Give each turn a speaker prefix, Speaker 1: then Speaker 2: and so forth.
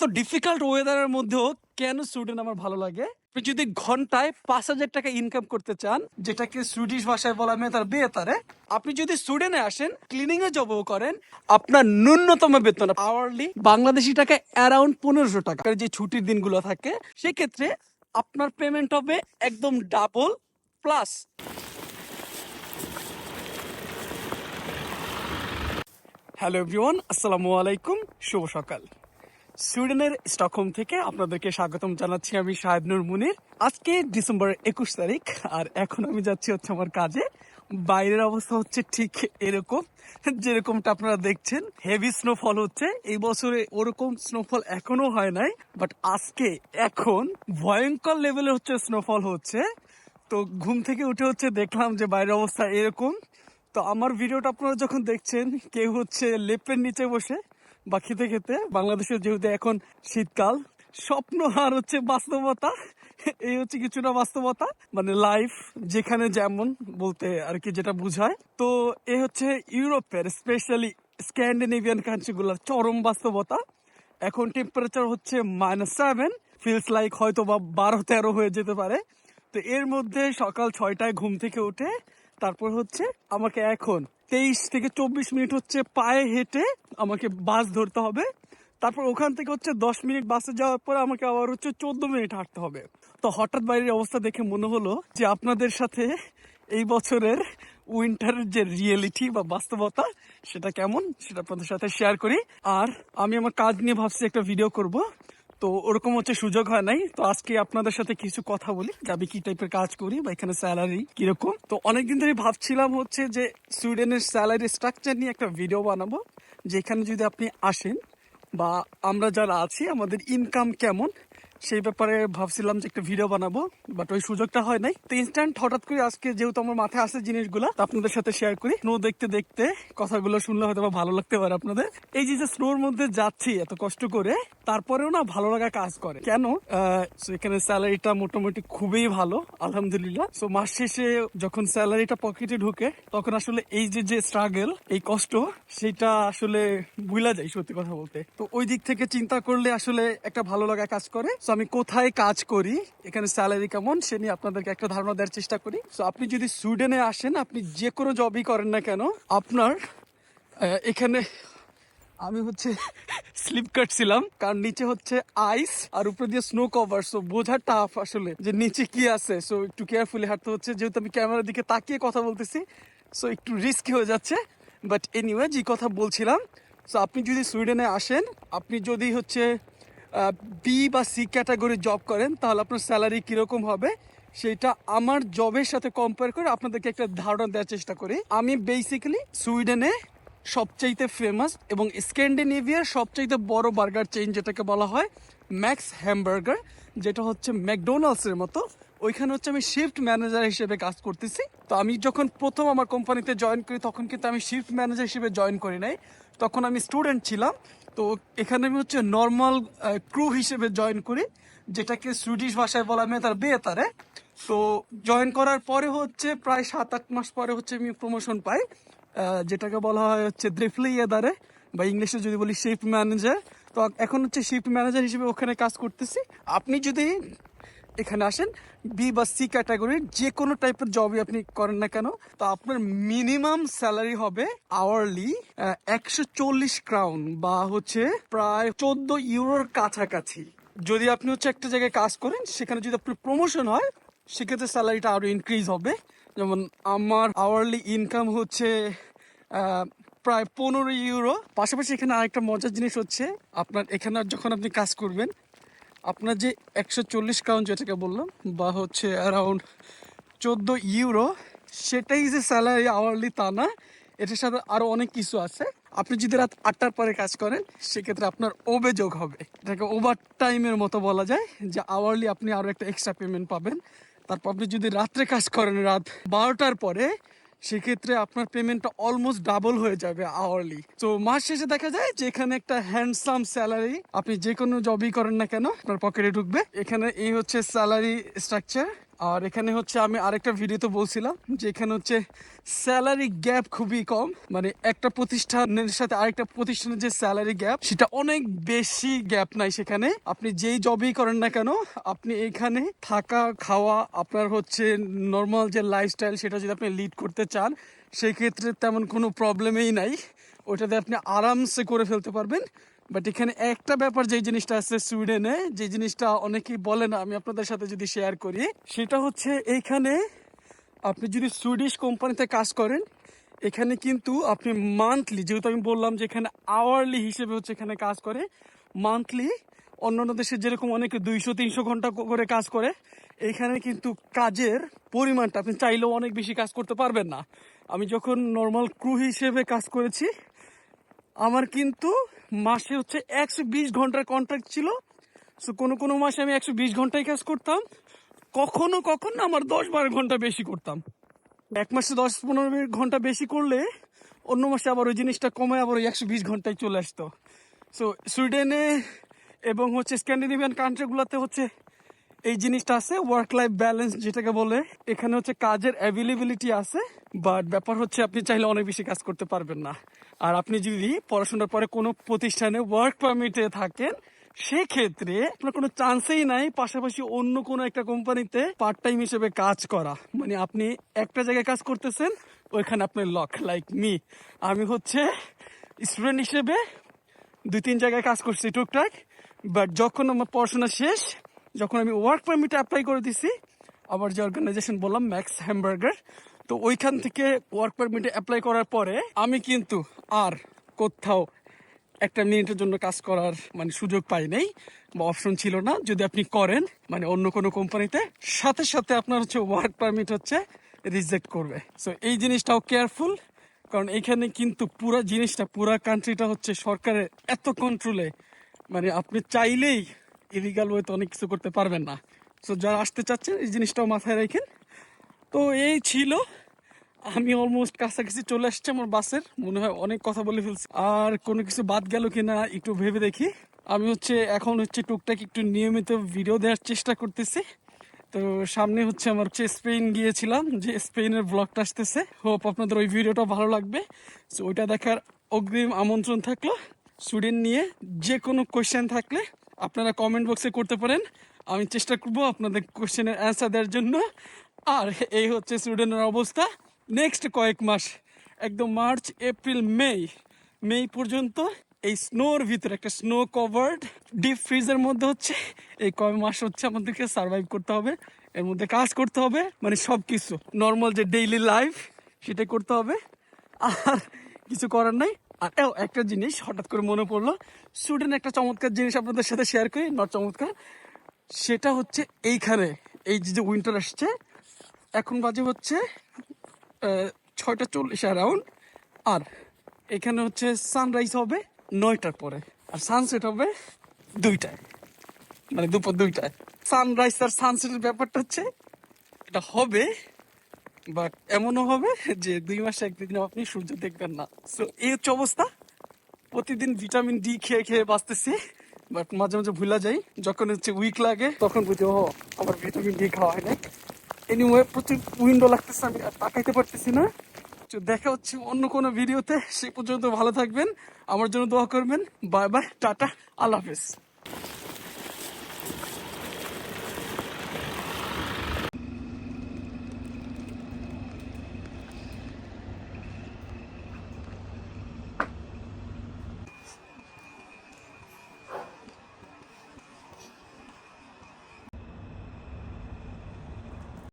Speaker 1: এত ডিফিকাল্ট ওয়েদারের মধ্যেও কেন সুইডেন আমার ভালো লাগে? আপনি যদি ঘন্টায় পাঁচ হাজার টাকা ইনকাম করতে চান, যেটাকে সুইডিশ ভাষায় বলা হয় তার বেতারে, আপনি যদি সুইডেনে আসেন ক্লিনিং এ জবও করেন, আপনার ন্যূনতম বেতন আওয়ারলি বাংলাদেশি টাকা অ্যারাউন্ড পনেরোশো টাকা। যে ছুটির দিনগুলো থাকে, সেক্ষেত্রে আপনার পেমেন্ট হবে একদম ডাবল প্লাস হ্যালো এভরিওয়ান আসসালামু আলাইকুম, শুভ সকাল। সুইডেনের স্টকহোম থেকে আপনাদেরকে স্বাগতম জানাচ্ছি আমি শাহেদ নুর মুনির। আজকে ডিসেম্বর একুশ তারিখ, আর এখন আমি যাচ্ছি হচ্ছে আমার কাজে। বাইরের অবস্থা হচ্ছে ঠিক এরকম, যেরকমটা আপনারা দেখছেন। হেভি স্নোফল হচ্ছে। এই বছরে ওরকম স্নোফল এখনও হয় নাই বাট আজকে এখন ভয়ঙ্কর লেভেলের হচ্ছে স্নোফল হচ্ছে। তো ঘুম থেকে উঠে হচ্ছে দেখলাম যে বাইরের অবস্থা এরকম। তো আমার ভিডিওটা আপনারা যখন দেখছেন, কেউ হচ্ছে লেপের নিচে বসে বা খেতে খেতে বাংলাদেশের যেহেতু এখন শীতকাল, স্বপ্ন আর হচ্ছে বাস্তবতা, এই হচ্ছে কিছুটা বাস্তবতা। মানে লাইফ যেখানে যেমন বলতে আর কি যেটা বুঝায়। তো এ হচ্ছে ইউরোপের স্পেশালি স্ক্যান্ডিনেভিয়ান কান্ট্রিগুলোর চরম বাস্তবতা। এখন টেম্পারেচার হচ্ছে মাইনাস সেভেন ফিলস লাইক হয়তো বা বারো তেরো হয়ে যেতে পারে। তো এর মধ্যে সকাল ছয়টায় ঘুম থেকে উঠে তারপর হচ্ছে আমাকে এখন তেইশ থেকে চব্বিশ মিনিট হচ্ছে পায়ে হেঁটে আমাকে বাস ধরতে হবে। তারপর ওখান থেকে হচ্ছে দশ মিনিট বাসে যাওয়ার পর আমাকে আবার হচ্ছে চোদ্দ মিনিট হাঁটতে হবে। তো হঠাৎ বাইরের অবস্থা দেখে মনে হলো যে আপনাদের সাথে এই বছরের উইন্টারের যে রিয়েলিটি বা বাস্তবতা সেটা কেমন সেটা আপনাদের সাথে শেয়ার করি। আর আমি আমার কাজ নিয়ে ভাবছি একটা ভিডিও করব। তো ওরকম হচ্ছে সুযোগ হয় নাই। তো আজকে আপনাদের সাথে কিছু কথা বলি, যে আমি কি টাইপের কাজ করি বা এখানে স্যালারি কীরকম। তো অনেকদিন ধরে ভাবছিলাম হচ্ছে যে সুইডেনের স্যালারি স্ট্রাকচার নিয়ে একটা ভিডিও বানাবো, যেখানে যদি আপনি আসেন বা আমরা যারা আছি, আমাদের ইনকাম কেমন সেই ব্যাপারে ভাবছিলাম যে একটা ভিডিও বানাবো বাট ওই সুযোগটা হয় নাই। তো ইনস্ট্যান্ট হঠাৎ করে আজকে যেহেতু আমার মাথায় আসে জিনিসগুলো আপনাদের সাথে শেয়ার করি। স্নো দেখতে দেখতে কথাগুলো শুনলে হয়তো ভালো লাগতে পারে আপনাদের। এই যে স্নোর মধ্যে যাচ্ছি এত কষ্ট করে, তারপরেও না ভালো লাগা কাজ করে। কেন? এখানে স্যালারিটা মোটামুটি খুবই ভালো, আলহামদুলিল্লাহ। সো মাস শেষে যখন স্যালারিটা পকেটে ঢুকে, তখন আসলে এই যে যে স্ট্রাগল এই কষ্ট, সেটা আসলে ভুলা যায় সত্যি কথা বলতে। তো ওই দিক থেকে চিন্তা করলে আসলে একটা ভালো লাগা কাজ করে। তো আমি কোথায় কাজ করি? এখানে স্যালারি কেমন? সে নিয়ে আপনাদেরকে একটা ধারণা দেওয়ার চেষ্টা করি। সো আপনি যদি সুইডেনে আসেন, আপনি যে কোনো জবই করেন না কেন, আপনার এখানে আমি হচ্ছে স্লিপ কাটছিলাম কারণ নিচে হচ্ছে আইস আর উপরে দিয়ে স্নো কভার সো বোঝা টাফ আসলে যে নিচে কি আছে। সো একটু কেয়ারফুলি হাঁটতে হচ্ছে। যেহেতু আমি ক্যামেরার দিকে তাকিয়ে কথা বলতেছি সো একটু রিস্কি হয়ে যাচ্ছে। বাট এনিওয়ে যে কথা বলছিলাম সো আপনি যদি সুইডেনে আসেন, আপনি যদি হচ্ছে বি বা সি ক্যাটাগরি জব করেন, তাহলে আপনার স্যালারি কীরকম হবে? সেটা আমার জবের সাথে কম্পেয়ার করে আপনাদেরকে একটা ধারণা দেওয়ার চেষ্টা করি। আমি বেসিক্যালি সুইডেনে সবচাইতে ফেমাস এবং স্ক্যান্ডিনেভিয়ার সবচাইতে বড় বার্গার চেইন যেটাকে বলা হয় ম্যাক্স হ্যামবার্গার যেটা হচ্ছে ম্যাকডোনাল্ডসের মতো। ওইখানে হচ্ছে আমি শিফট ম্যানেজার হিসেবে কাজ করতেছি। তো আমি যখন প্রথম আমার কোম্পানিতে জয়েন করি, তখন কিন্তু আমি শিফট ম্যানেজার হিসেবে জয়েন করি নাই। তখন আমি স্টুডেন্ট ছিলাম। তো এখানে আমি হচ্ছে নর্মাল ক্রু হিসেবে জয়েন করি, যেটাকে সুইডিশ ভাষায় বলা হয় তার বেতারে। তো জয়েন করার পরে হচ্ছে প্রায় সাত আট মাস পরে হচ্ছে আমি প্রমোশন পাই। যেটাকে বলা হয় হচ্ছে দ্রিফলি এদারে বা ইংলিশে যদি বলি শিফট ম্যানেজার তো এখন হচ্ছে শিফট ম্যানেজার হিসেবে ওখানে কাজ করতেছি। আপনি যদি এখানে আসেন। বি বা সি ক্যাটাগরির যে কোনো টাইপের জবই আপনি করেন না কেন, তো আপনার মিনিমাম স্যালারি হবে আওয়ারলি একশো চল্লিশ ক্রাউন বা হচ্ছে প্রায় চোদ্দ ইউরোর কাছাকাছি। যদি আপনি হচ্ছে একটা জায়গায় কাজ করেন, সেখানে যদি আপনার প্রমোশন হয়, সেক্ষেত্রে স্যালারিটা আরও ইনক্রিজ হবে। যেমন আমার আওয়ারলি ইনকাম হচ্ছে প্রায় পনেরো ইউরো। পাশাপাশি এখানে আরেকটা মজার জিনিস হচ্ছে, আপনার এখানে যখন আপনি কাজ করবেন আপনার যে একশো চল্লিশ ক্রাউন যেটাকে বললাম, বা হচ্ছে অ্যারাউন্ড চোদ্দ ইউরো সেটাই যে স্যালারি আওয়ারলি তা না, এটার সাথে আরও অনেক কিছু আছে। আপনি যদি রাত আটটার পরে কাজ করেন, সেক্ষেত্রে আপনার ওবে যোগ হবে। এটাকে ওভার টাইমের মতো বলা যায়, যে আওয়ারলি আপনি আরও একটা এক্সট্রা পেমেন্ট পাবেন। তারপর আপনি যদি রাত্রে কাজ করেন, রাত বারোটার পরে সেক্ষেত্রে আপনার পেমেন্টটা অলমোস্ট ডাবল হয়ে যাবে আওয়ারলি তো মাস শেষে দেখা যায় যে এখানে একটা হ্যান্ডসাম স্যালারি আপনি যে কোনো জবই করেন না কেন, আপনার পকেটে ঢুকবে। এখানে এই হচ্ছে স্যালারি স্ট্রাকচার আর এখানে হচ্ছে আমি আরেকটা ভিডিওতে বলছিলাম যে এখানে হচ্ছে স্যালারি গ্যাপ খুবই কম। মানে একটা প্রতিষ্ঠানের সাথে আরেকটা প্রতিষ্ঠানের যে স্যালারি গ্যাপ সেটা অনেক বেশি গ্যাপ নাই সেখানে। আপনি যেই জবই করেন না কেন, আপনি এখানে থাকা, খাওয়া, আপনার হচ্ছে নর্মাল যে লাইফস্টাইল সেটা যদি আপনি লিড করতে চান সেই ক্ষেত্রে তেমন কোনো প্রবলেমই নাই। ওটাতে আপনি আরামসে করে ফেলতে পারবেন। বাট এখানে একটা ব্যাপার যে জিনিসটা আছে সুইডেনে, যে জিনিসটা অনেকেই বলে না, আমি আপনাদের সাথে যদি শেয়ার করি, সেটা হচ্ছে এইখানে আপনি যদি সুইডিশ কোম্পানিতে কাজ করেন, এখানে কিন্তু আপনি মান্থলি যেহেতু আমি বললাম যে এখানে আওয়ারলি হিসেবে হচ্ছে এখানে কাজ করে মান্থলি অন্যান্য দেশে যেরকম অনেকে দুইশো, তিনশো ঘণ্টা করে কাজ করে, এখানে কিন্তু কাজের পরিমাণটা আপনি চাইলেও অনেক বেশি কাজ করতে পারবেন না। আমি যখন নর্মাল ক্রু হিসেবে কাজ করেছি, আমার কিন্তু মাসে হচ্ছে একশো বিশ ঘণ্টার কন্ট্রাক্ট ছিল। সো কোনো কোনো মাসে আমি একশো বিশ ঘন্টায় কাজ করতাম। কখনো কখনো আমার দশ বারো ঘণ্টা বেশি করতাম। এক মাসে দশ পনেরো ঘণ্টা বেশি করলে অন্য মাসে আবার ওই জিনিসটা কমে আবার ওই একশো বিশ ঘন্টায় চলে আসতো। সো সুইডেনে এবং হচ্ছে স্ক্যান্ডিনেভিয়ান কান্ট্রিগুলোতে হচ্ছে এই জিনিসটা আছে ওয়ার্ক লাইফ ব্যালেন্স যেটাকে বলে। এখানে হচ্ছে কাজের অ্যাভেলেবিলিটি আছে বাট ব্যাপার হচ্ছে আপনি চাইলে অনেক বেশি কাজ করতে পারবেন না। আর আপনি যদি পড়াশোনার পরে কোনো প্রতিষ্ঠানে ওয়ার্ক পারমিটে থাকেন, সেক্ষেত্রে আপনার কোনো চান্সেই নাই পাশাপাশি অন্য কোনো একটা কোম্পানিতে পার্ট টাইম হিসেবে কাজ করা। মানে আপনি একটা জায়গায় কাজ করতেছেন, ওইখানে আপনার লক লাইক মি আমি হচ্ছে স্টুডেন্ট হিসেবে দুই তিন জায়গায় কাজ করছি টুকটাক বাট যখন আমার পড়াশোনা শেষ যখন আমি ওয়ার্ক পারমিটে অ্যাপ্লাই করে দিছি, আবার যে অর্গানাইজেশন বললাম ম্যাক্স হ্যামবার্গার তো ওইখান থেকে ওয়ার্ক পারমিটে অ্যাপ্লাই করার পরে আমি কিন্তু আর কোথাও একটা মিনিটের জন্য কাজ করার মানে সুযোগ পাই নাই বা অপশন ছিল না। যদি আপনি করেন মানে অন্য কোনো কোম্পানিতে সাথে সাথে আপনার হচ্ছে ওয়ার্ক পারমিট হচ্ছে রিজেক্ট করবে। সো এই জিনিসটাও কেয়ারফুল কারণ এখানে কিন্তু পুরো জিনিসটা, পুরো কান্ট্রিটা হচ্ছে সরকারের এত কন্ট্রোলে মানে আপনি চাইলেই ইলিগাল ওয়েতে অনেক কিছু করতে পারবেন না। সো যারা আসতে চাচ্ছেন, এই জিনিসটাও মাথায় রাখেন। তো, এই ছিল। আমি অলমোস্ট কাছাকাছি চলে আসছি আমার বাসের। মনে হয় অনেক কথা বলে ফেলছি। আর কোনো কিছু বাদ গেল কিনা একটু ভেবে দেখি। আমি হচ্ছে, এখন হচ্ছে টুকটাক একটু নিয়মিত ভিডিও দেওয়ার চেষ্টা করতেছি। তো, সামনে হচ্ছে আমার হচ্ছে স্পেন গিয়েছিলাম, যে স্পেনের ব্লগটা আসতেছে। হোপ আপনাদের ওই ভিডিওটা ভালো লাগবে। সো ওইটা দেখার অগ্রিম আমন্ত্রণ থাকল। স্টুডেন্ট নিয়ে যে কোনো কোয়েশ্চেন থাকলে আপনারা কমেন্ট বক্সে করতে পারেন। আমি চেষ্টা করব আপনাদের কোয়েশ্চেনের অ্যান্সার দেওয়ার জন্য। আর এই হচ্ছে সুইডেনের অবস্থা। নেক্সট কয়েক মাস, একদম মার্চ এপ্রিল মে মে পর্যন্ত এই স্নোর ভিতরে, একটা স্নো কভার্ড ডিপ ফ্রিজের মধ্যে হচ্ছে। এই কয় মাস হচ্ছে আমাদেরকে সার্ভাইভ করতে হবে। এর মধ্যে কাজ করতে হবে মানে সব কিছু নর্মাল যে ডেইলি লাইফ সেটা করতে হবে। আর কিছু করার নাই। আর একটা জিনিস হঠাৎ করে মনে পড়ল। সুইডেন একটা চমৎকার জিনিস আপনাদের সাথে শেয়ার করি নট চমৎকার। সেটা হচ্ছে এইখানে, এই যে উইন্টার আসছে, এখন বাজে হচ্ছে ছয়টা চল্লিশ অ্যারাউন্ড আর এখানে হচ্ছে সানরাইজ হবে নয়টার পরে, আর সানসেট হবে দুইটায় মানে দুপুর দুইটায়। সানরাইজ আর সানসেটের ব্যাপারটা হচ্ছে, এটা হবে বাট এমনও হবে যে দুই মাসে একদিন আপনি সূর্য দেখবেন না। সো এই হচ্ছে অবস্থা। প্রতিদিন ভিটামিন ডি খেয়ে খেয়ে বাঁচতেছি, বাট মাঝে মাঝে ভুলা যাই। যখন হচ্ছে উইক লাগে, তখন বুঝি ও আমার ভিটামিন ডি খাওয়া হয় না এনিওয়ে প্রচুর উইন্ডো লাগতেছে, আমি আর তাকাইতে পারতেছি না। তো দেখা হচ্ছে অন্য কোনো ভিডিওতে। সে পর্যন্ত ভালো থাকবেন, আমার জন্য দোয়া করবেন। বাই বাই টাটা, আল্লাহ হাফেজ।